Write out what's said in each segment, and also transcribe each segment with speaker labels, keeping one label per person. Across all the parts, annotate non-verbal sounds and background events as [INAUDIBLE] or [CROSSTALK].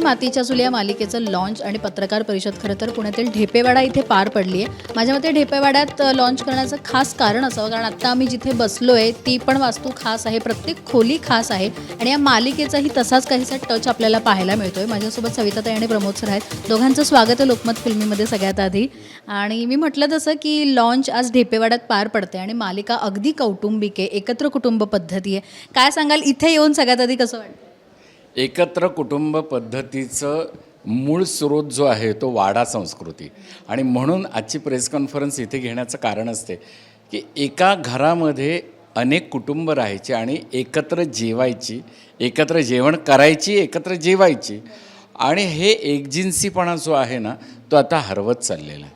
Speaker 1: मातीच्या चुली या मालिकेचं लॉन्च आणि पत्रकार परिषद खरं तर पुण्यातील ढेपेवाडा इथे पार पडली आहे माझ्या मते ढेपेवाड्यात लॉन्च करण्याचं खास कारण असावं कारण आत्ता आम्ही जिथे बसलो आहे ती पण वास्तू खास आहे प्रत्येक खोली खास आहे आणि या मालिकेचाही तसाच काहीसा टच आपल्याला पाहायला मिळतोय. माझ्यासोबत सविताताई आणि प्रमोद सर आहेत. दोघांचं स्वागत आहे लोकमत फिल्मीमध्ये सगळ्यात आधी. आणि मी म्हटलं तसं की लॉन्च आज ढेपेवाड्यात पार पडते आणि मालिका अगदी कौटुंबिक आहे एकत्र कुटुंब पद्धती आहे काय सांगाल? इथे येऊन सगळ्यात आधी कसं वाटतं
Speaker 2: एकत्र कुटुंब पद्धतीचं मूळ स्रोत जो आहे तो वाडा संस्कृती. आणि म्हणून आजची प्रेस कॉन्फरन्स इथे घेण्याचं कारण असते की एका घरामध्ये अनेक कुटुंब राहायची आणि एकत्र जेवायची एकत्र जेवण करायची एकत्र जेवायची. आणि हे एकजिन्सीपणा जो आहे ना तो आता हरवत चाललेला आहे.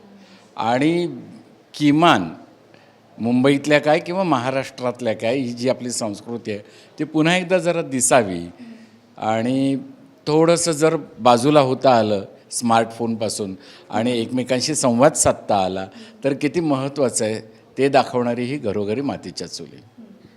Speaker 2: आणि किमान मुंबईतल्या काय किंवा महाराष्ट्रातल्या काय ही जी आपली संस्कृती आहे ती पुन्हा एकदा जरा दिसावी. आणि थोडंसं जर बाजूला होता आलं स्मार्टफोनपासून आणि एकमेकांशी संवाद साधता आला तर किती महत्त्वाचं आहे ते दाखवणारी ही घरोघरी मातीच्या चुली.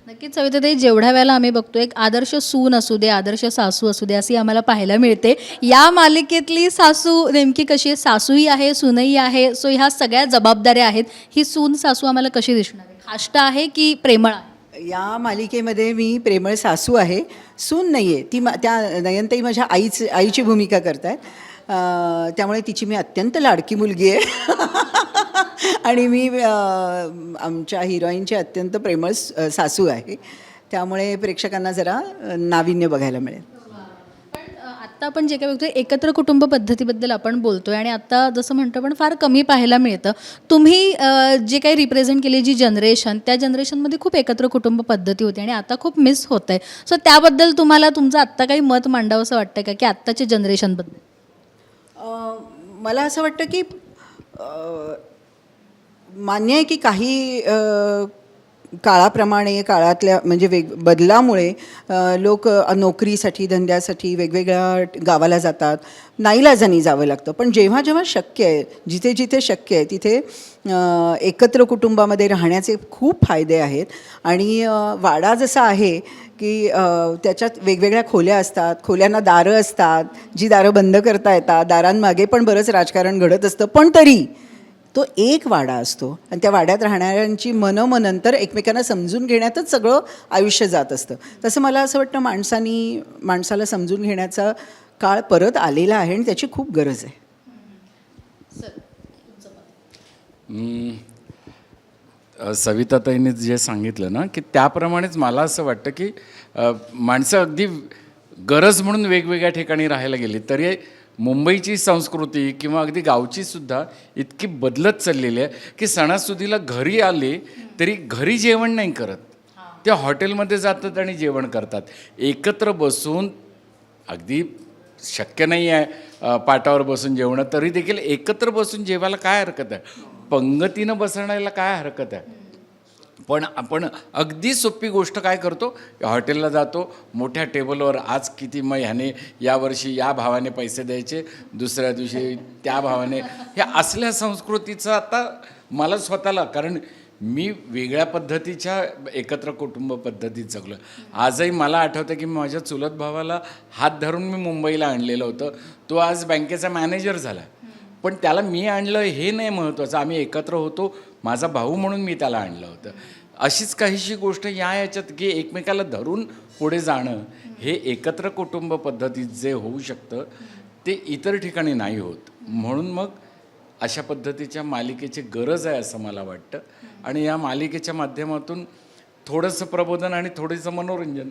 Speaker 1: नक्कीच सविताताई जेवढ्या वेळेला आम्ही बघतो एक आदर्श सून असू दे आदर्श सासू असू दे अशी आम्हाला पाहायला मिळते. या मालिकेतली सासू नेमकी कशी आहे? सासूही आहे सूनही आहे सो ह्या सगळ्या जबाबदाऱ्या आहेत. ही सून सासू आम्हाला कशी दिसणार आहे? खाष्ट आहे की प्रेमळ आहे?
Speaker 3: या मालिकेमध्ये मी प्रेमळ सासू आहे. सून नाही आहे ती मा त्या नयनताई माझ्या आईच आईची भूमिका करत आहेत त्यामुळे तिची मी अत्यंत लाडकी मुलगी आहे. [LAUGHS] आणि मी आमच्या हिरोईनची अत्यंत प्रेमळ स- सासू आहे. त्यामुळे प्रेक्षकांना जरा नाविन्य बघायला मिळेल.
Speaker 1: आत्ता आपण जे काही बघतोय एकत्र कुटुंब पद्धतीबद्दल आपण बोलतोय आणि आत्ता जसं म्हणतो पण फार कमी पाहायला मिळतं. तुम्ही जे काही रिप्रेझेंट केली जी जनरेशन त्या जनरेशनमध्ये खूप एकत्र कुटुंब पद्धती होती आणि आता खूप मिस होत आहे सो त्याबद्दल तुम्हाला तुमचं आत्ता काही मत मांडावं असं वाटतं का की आत्ताच्या जनरेशनबद्दल
Speaker 3: मला असं वाटतं की मान्य आहे की काही काळाप्रमाणे काळातल्या म्हणजे वेग बदलामुळे लोक नोकरीसाठी धंद्यासाठी वेगवेगळ्या गावाला जातात. नाईलाजानी जावं लागतं. पण जेव्हा जेव्हा शक्य आहे जिथे जिथे शक्य आहे तिथे एकत्र कुटुंबामध्ये राहण्याचे खूप फायदे आहेत. आणि वाडा जसा आहे की त्याच्यात वेगवेगळ्या खोल्या असतात. खोल्यांना दारं असतात. जी दारं बंद करता येतात. दारांमागे पण बरंच राजकारण घडत असतं. पण तरी तो एक वाडा असतो. आणि त्या वाड्यात राहणाऱ्यांची मनं मग नंतर एकमेकांना समजून घेण्यातच सगळं आयुष्य जात असतं. तसं मला असं वाटतं माणसानी माणसाला समजून घेण्याचा काळ परत आलेला आहे आणि त्याची खूप गरज आहे.
Speaker 2: सविताताईंनी जे सांगितलं ना की त्याप्रमाणेच मला असं वाटतं की माणसं अगदी गरज म्हणून वेगवेगळ्या ठिकाणी राहायला गेली तरी मुंबईची संस्कृती किंवा अगदी गावची सुद्धा इतकी बदलत चाललेली आहे की सणासुदीला घरी आले तरी घरी जेवण नाही करत. ते हॉटेलमध्ये जातात आणि जेवण करतात. एकत्र बसून अगदी शक्य नाही आहे पाटावर बसून जेवणं तरी देखील एकत्र बसून जेवायला काय हरकत आहे? पंगतीनं बसण्याला काय हरकत आहे? पण आपण अगदी सोपी गोष्ट काय करतो? हॉटेलला जातो मोठ्या टेबलवर आज किती मग ह्याने यावर्षी या भावाने पैसे द्यायचे दुसऱ्या दिवशी त्या भावाने. हे असल्या संस्कृतीचं आता मला स्वतःला कारण मी वेगळ्या पद्धतीच्या एकत्र कुटुंब पद्धतीत जगलो. आजही मला आठवतं की माझ्या चुलत भावाला हात धरून मी मुंबईला आणलेलं होतं. तो आज बँकेचा मॅनेजर झाला. पण त्याला मी आणलं हे नाही महत्त्वाचं. आम्ही एकत्र होतो. माझा भाऊ म्हणून मी त्याला आणलं होतं. अशीच काहीशी गोष्ट या याच्यात की एकमेकाला धरून पुढे जाणं हे एकत्र कुटुंब पद्धतीत जे होऊ शकतं ते इतर ठिकाणी नाही होत. म्हणून मग अशा पद्धतीच्या मालिकेची गरज आहे असं मला वाटतं. आणि या मालिकेच्या माध्यमातून थोडंसं प्रबोधन आणि थोडंसं मनोरंजन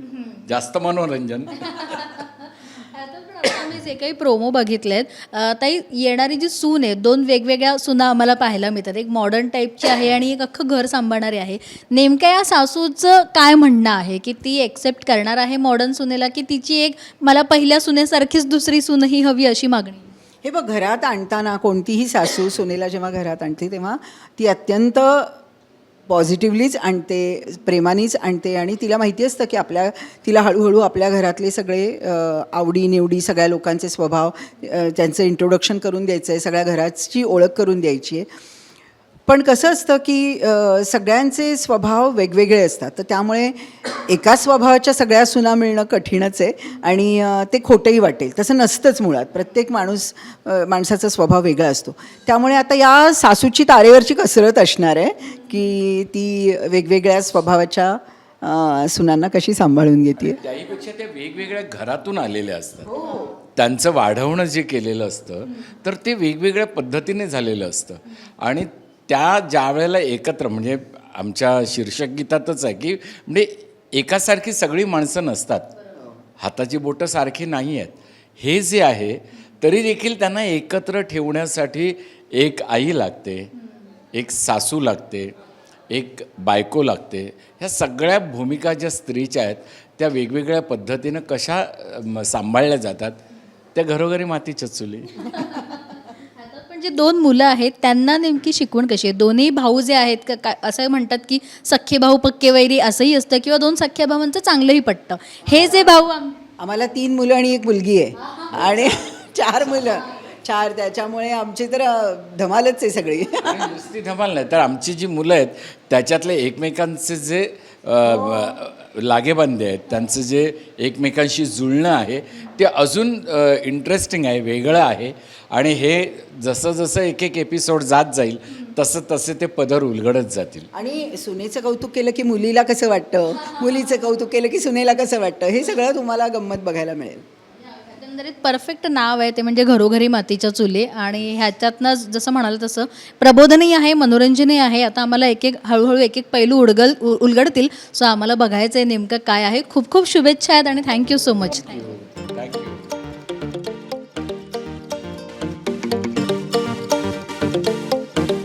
Speaker 2: जास्त मनोरंजन
Speaker 1: आता पण आता आम्ही जे काही प्रोमो बघितलेत आहेत ताई येणारी जी सून आहे दोन वेगवेगळ्या सुना आम्हाला पाहायला मिळतात. एक मॉडर्न टाईपची आहे आणि एक अख्खं घर सांभाळणारी आहे. नेमक्या या सासूचं काय म्हणणं आहे? की ती एक्सेप्ट करणार आहे मॉडर्न सुनेला की तिची एक मला पहिल्या सुनेसारखीच दुसरी सूनही हवी अशी मागणी?
Speaker 3: हे बघ घरात आणताना कोणतीही सासू सुनेला जेव्हा घरात आणते तेव्हा ती अत्यंत पॉझिटिव्हलीच आणते प्रेमानेच आणते आणि तिला माहिती असतं की आपल्या तिला हळूहळू आपल्या घरातले सगळे आवडीनिवडी आवडी निवडी सगळ्या लोकांचे स्वभाव त्यांचं इंट्रोडक्शन करून द्यायचं आहे सगळ्या घराची ओळख करून द्यायची आहे पण कसं असतं की सगळ्यांचे स्वभाव वेगवेगळे असतात. तर त्यामुळे एका स्वभावाच्या सगळ्या सुना मिळणं कठीणच आहे आणि ते खोटंही वाटेल. तसं नसतंच मुळात. प्रत्येक माणूस माणसाचा स्वभाव वेगळा असतो. त्यामुळे आता या सासूची तारेवरची कसरत असणार आहे की ती वेगवेगळ्या स्वभावाच्या सुनांना कशी सांभाळून घेते
Speaker 2: त्याहीपेक्षा त्या वेगवेगळ्या घरातून आलेल्या असतात. त्यांचं वाढवणं जे केलेलं असतं तर ते वेगवेगळ्या पद्धतीने झालेलं असतं. आणि त्या ज्या वेळेला एकत्र म्हणजे आमच्या शीर्षक गीतातच आहे की म्हणजे एकासारखी सगळी माणसं नसतात. हाताची बोटं सारखी नाही आहेत. हे जे आहे तरी देखील त्यांना एकत्र ठेवण्यासाठी एक आई लागते एक सासू लागते एक बायको लागते. ह्या सगळ्या भूमिका ज्या स्त्रीच्या आहेत त्या वेगवेगळ्या पद्धतीनं कशा सांभाळल्या जातात? त्या घरोघरी मातीच्या चुली.
Speaker 1: जे दोन मुलं आहेत त्यांना नेमकी शिकवण कशी आहे? दोन्ही भाऊ जे आहेत का काय असं म्हणतात की सख्खे भाऊ पक्के वैरी असंही असतं किंवा दोन सख्ख्या भावांचं चांगलंही पटतं. हे जे भाऊ आम-
Speaker 3: आम्हाला तीन मुलं आणि एक मुलगी आहे. आणि चार मुलं. चार त्याच्यामुळे आमची तर अ, धमालच आहे सगळी.
Speaker 2: आणि नुसती धमाल नाही तर आमची जी मुलं आहेत त्याच्यातले एकमेकांचे जे अ, ब- लागेबांधे आहेत. त्यांचं जे एकमेकांशी जुळणं आहे ते अजून इंटरेस्टिंग आहे वेगळं आहे. आणि हे जसं जसं एक एक एपिसोड जात जाईल तसं तसे ते पदर उलगडत जातील.
Speaker 3: आणि सुनेचं कौतुक केलं की मुलीला कसं वाटतं? मुलीचं कौतुक केलं की सुनेला कसं वाटतं? हे सगळं तुम्हाला गंमत बघायला मिळेल.
Speaker 1: एकंदरीत परफेक्ट नाव आहे ते म्हणजे घरोघरी मातीच्या चुली. आणि ह्याच्यातनं जसं म्हणाल तसं प्रबोधनही आहे मनोरंजनही आहे. आता आम्हाला एक एक हळूहळू एक एक पैलू उडगल उ- उलगडतील. सो आम्हाला बघायचं आहे नेमकं काय आहे. खूप खूप शुभेच्छा आहेत आणि थँक्यू सो मच थँक्यू